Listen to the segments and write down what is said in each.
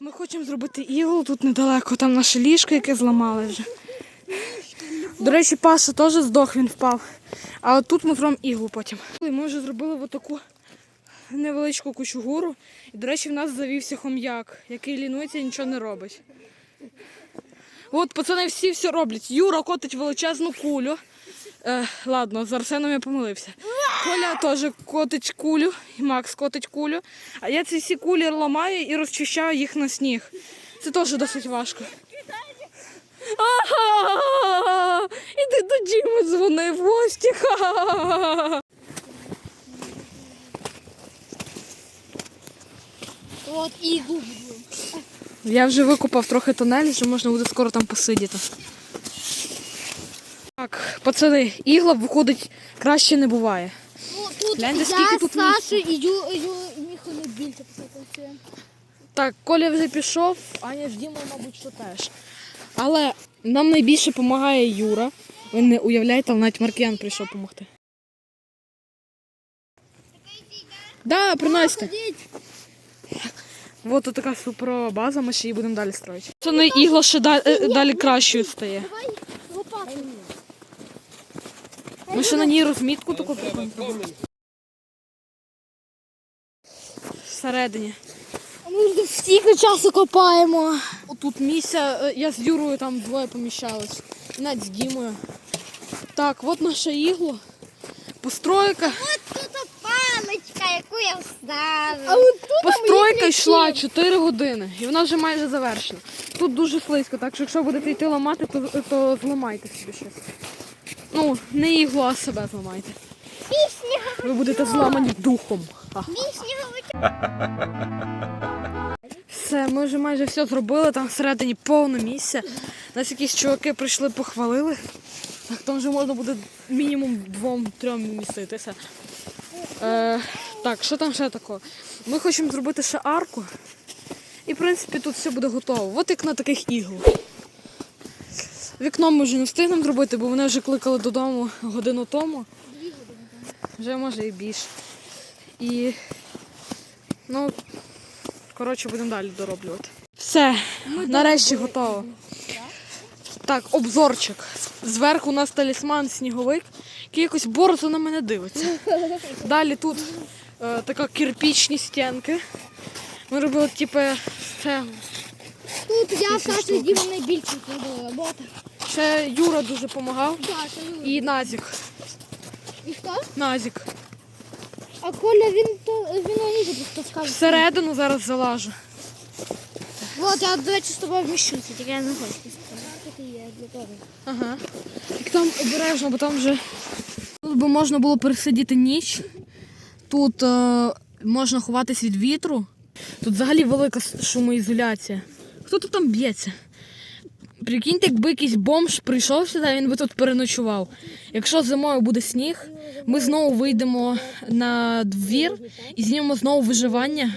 Ми хочемо зробити іглу тут недалеко, там наше ліжко, яке зламали вже. До речі, Паша теж здох, він впав. А от тут ми зробимо іглу потім. Ми вже зробили отаку невеличку кучугуру. І, до речі, в нас завівся хом'як, який лінується і нічого не робить. От пацани всі все роблять. Юра котить величезну кулю. Е, ладно, з Арсеном я помилився. Коля теж котить кулю, і Макс котить кулю. А я ці всі кулі ламаю і розчищаю їх на сніг. Це теж досить важко. Ага! Іди до Діми дзвони в гості. От і губи. Я вже викопав трохи тунель, що можна буде скоро там посидіти. Пацани, ігла виходить краще не буває. Ну, тут Гляньте, я, скільки тут Саша і Ю, Ю, більше працює. Так, Коля вже пішов, Аня з Дімою, мабуть, що теж. Але нам найбільше допомагає Юра. Ви не уявляєте, навіть Маркіян прийшов допомогти. Да, приносите. Вот така суперова база, ми ще її будемо далі строїти. Це не ігла ще далі, е, далі кращою стає. Давай. Ми ще на ній розмітку таку прикольну. Всередині. А Ми вже стільки часу копаємо. Тут місця, е, я з Юрою там двоє поміщались. І навіть з Дімою. Так, от наша ігла. Постройка. От тут паличка, яку я вставила. Постройка йшла 4 години. І вона вже майже завершена. Тут дуже слизько, так що якщо будете йти ламати, то, то зламайте собі щось. Ну, не іглу, а себе зламайте. Ви будете зламані духом. Все, ми вже майже все зробили, там всередині повне місце. Нас якісь чуваки прийшли, похвалили. Так там вже можна буде мінімум двом-трьом міститися. Е, так, що там ще такого? Ми хочемо зробити ще арку. І, в принципі, тут все буде готово. От як на таких іглах. Вікно ми вже не встигнемо зробити, бо вони вже кликали додому годину тому. Вже може і більше. І ну, коротше, будемо далі дороблювати. Все, нарешті готово. Так, обзорчик. Зверху у нас талісман сніговик, який якось борзо на мене дивиться. Далі тут е, така кирпічні стінки. Ми робили типу це. Тут я Саша Діма найбільше зробила роботи. Ще Юра дуже допомагав. Саша, Юра. І Назік. І хто? Назік. А Коля, він то він раніше просто скаже. Всередину зараз залажу. От, я, до речі, з тобою вміщуся, тільки я не хочу сказати. є для того. Ага. Так там обережно, бо там вже тут би можна було пересидіти ніч. Тут е, можна ховатись від вітру. Тут взагалі велика шумоізоляція. Хто тут там б'ється? Прикиньте, якби якийсь бомж прийшов сюди, він би тут переночував. Якщо зимою буде сніг, ми знову вийдемо на двір і знімемо знову виживання.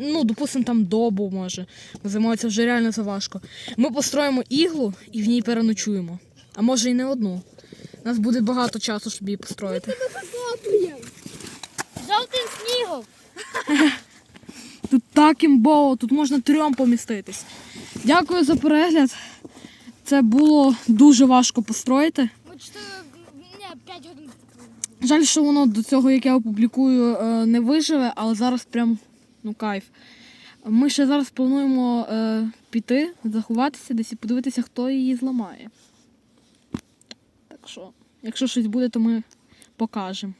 Ну, допустимо, там добу може. Бо зимою це вже реально заважко. Ми построїмо іглу і в ній переночуємо. А може і не одну. У нас буде багато часу, щоб її построїти. Жовтим снігом. Тут так імбово, тут можна трьом поміститись. Дякую за перегляд. Це було дуже важко построїти. Ми 4, ні, 5 годин. Жаль, що воно до цього, як я опублікую, е, не виживе, але зараз прям ну кайф. Ми ще зараз плануємо е, піти, заховатися десь і подивитися, хто її зламає. Так що, якщо щось буде, то ми покажемо.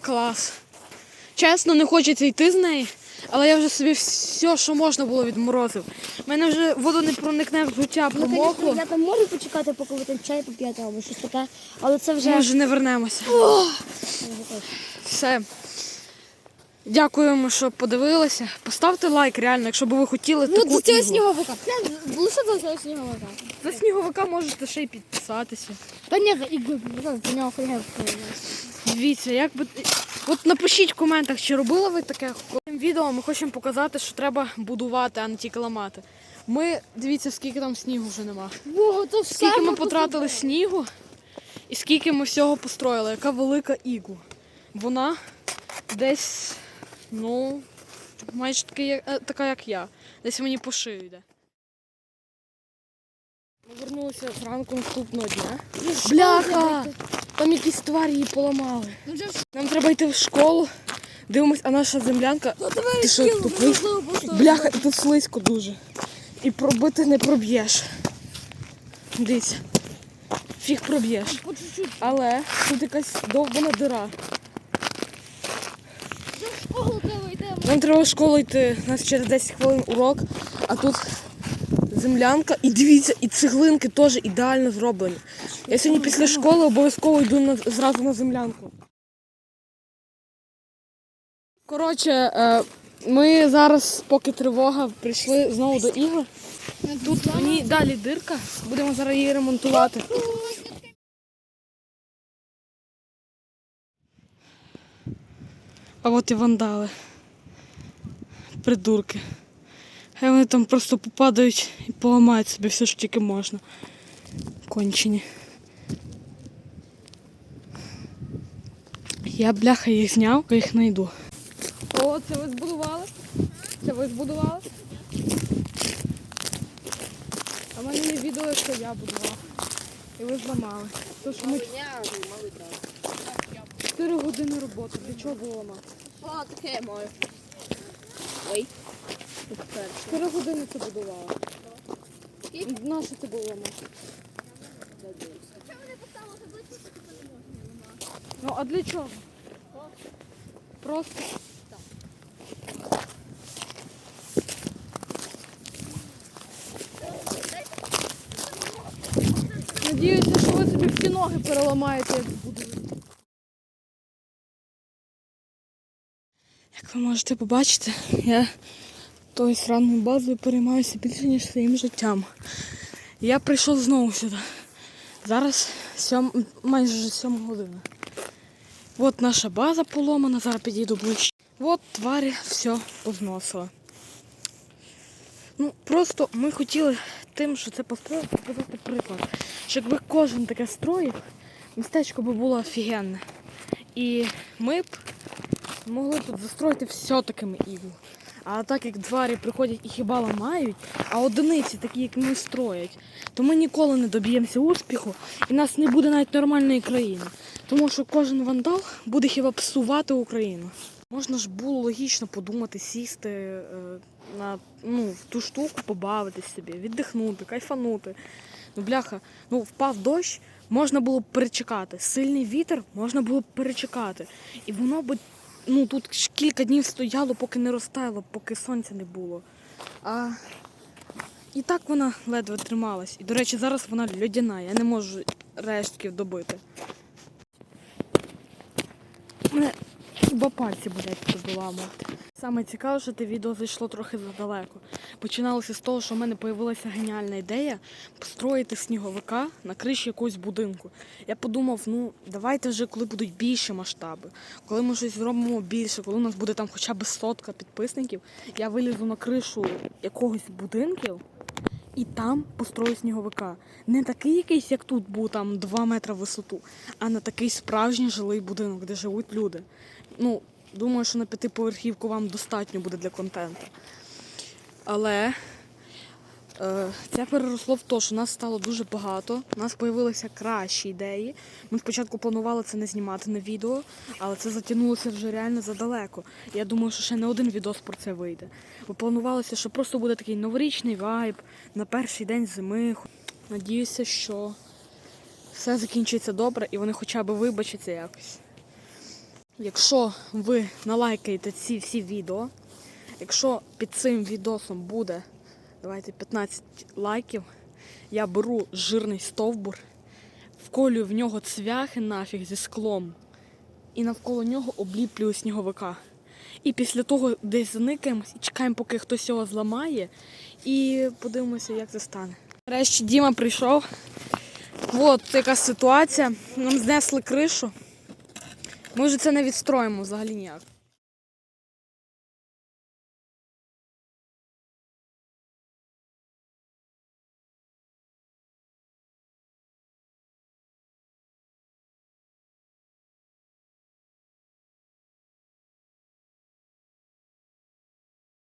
Клас. Чесно, не хочеться йти з неї, але я вже собі все, що можна було відморозив. У мене вже вода не проникне в життя, промокло. Я там можу почекати, поки ви там чай поп'єте або щось таке, але це вже. Ми вже не вернемося. Все. Дякуємо, що подивилися. Поставте лайк, реально, якщо б ви хотіли Ну, таку до цього сніговика. Лише до цього сніговика. За сніговика можете ще й підписатися. Та ні, за ігри, за нього хуйня. Дивіться, як би. От напишіть в коментах, чи робили ви таке. Цим відео ми хочемо показати, що треба будувати, а не тільки ламати. Ми дивіться, скільки там снігу вже нема. Ого, то все. Скільки ми потратили снігу і скільки ми всього построїли, яка велика ігла. Вона десь, ну, майже таки, е, така, як я. Десь мені по шию йде. Ми вернулися зранку наступного дня. Бляха! Там якісь тварі її поламали. Нам треба йти в школу. Дивимось, а наша землянка. Ти що, тупий? Бляха, і тут слизько дуже. І пробити не проб'єш. Дивіться. Фіг проб'єш. Але тут якась довбана дира. Нам треба в школу йти. У нас через 10 хвилин урок, а тут землянка. І дивіться, і цеглинки теж ідеально зроблені. Я сьогодні після школи обов'язково йду на, зразу на землянку. Коротше, е, ми зараз, поки тривога, прийшли знову до ігор. Тут ній далі дирка, будемо зараз її ремонтувати. А от і вандали. Придурки. Хай вони там просто попадають і поламають собі все, що тільки можна. Кончені. Я бляха їх зняв, я їх знайду. О, це ви збудували? Це ви збудували? А мене є відео, що я будував. І ви зламали. Тож ми 4 години роботи. Для чого було ламати? О, таке моє. Ой. 4 години це будувала. Нащо це було ламати? Ну а для чого? Просто. Надіюся, що ви собі всі ноги переламаєте, як будете. Як ви можете побачити, я тою сраною базою переймаюся більше, ніж своїм життям. Я прийшов знову сюди. Зараз сьом, майже вже сьома година. От наша база поломана, зараз підійду ближче. От тварі все позносила. Ну, просто ми хотіли тим, що це построїв, показати приклад. Що якби кожен таке строїв, містечко би було офігенне. І ми б могли тут застроїти все такими ігл. А так як тварі приходять і хіба ламають, а одиниці, такі як ми строять, то ми ніколи не доб'ємося успіху і нас не буде навіть нормальної країни. Тому що кожен вандал буде хіба псувати Україну. Можна ж було логічно подумати, сісти е, на ну, в ту штуку, побавитись собі, віддихнути, кайфанути. Ну, бляха, ну впав дощ, можна було б перечекати. Сильний вітер можна було б перечекати. І воно би ну, тут ж кілька днів стояло, поки не розтаяло, поки сонця не було. А і так вона ледве трималась. І, до речі, зараз вона льодяна, я не можу рештків добити. Мене хіба пальці болять подоламувати. Саме цікаве, що те відео зайшло трохи задалеко. Починалося з того, що в мене з'явилася геніальна ідея построїти сніговика на криші якогось будинку. Я подумав, ну давайте вже, коли будуть більші масштаби, коли ми щось зробимо більше, коли у нас буде там хоча б сотка підписників, я вилізу на кришу якогось будинків і там построю сніговика. Не такий якийсь, як тут був там 2 метри висоту, а на такий справжній жилий будинок, де живуть люди. Ну, думаю, що на п'ятиповерхівку вам достатньо буде для контенту. Але е, це переросло в те, що нас стало дуже багато, у нас з'явилися кращі ідеї. Ми спочатку планували це не знімати на відео, але це затягнулося вже реально задалеко. Я думаю, що ще не один відос про це вийде. Бо планувалося, що просто буде такий новорічний вайб на перший день зими. Надіюся, що все закінчиться добре і вони хоча б вибачаться якось. Якщо ви налайкаєте ці всі відео, якщо під цим відосом буде давайте 15 лайків, я беру жирний стовбур, вколюю в нього цвяхи нафіг зі склом і навколо нього обліплюю сніговика. І після того десь заникаємось і чекаємо, поки хтось його зламає, і подивимося, як це стане. Нарешті Діма прийшов. От яка ситуація. Нам знесли кришу. Ми вже це не відстроїмо взагалі ніяк.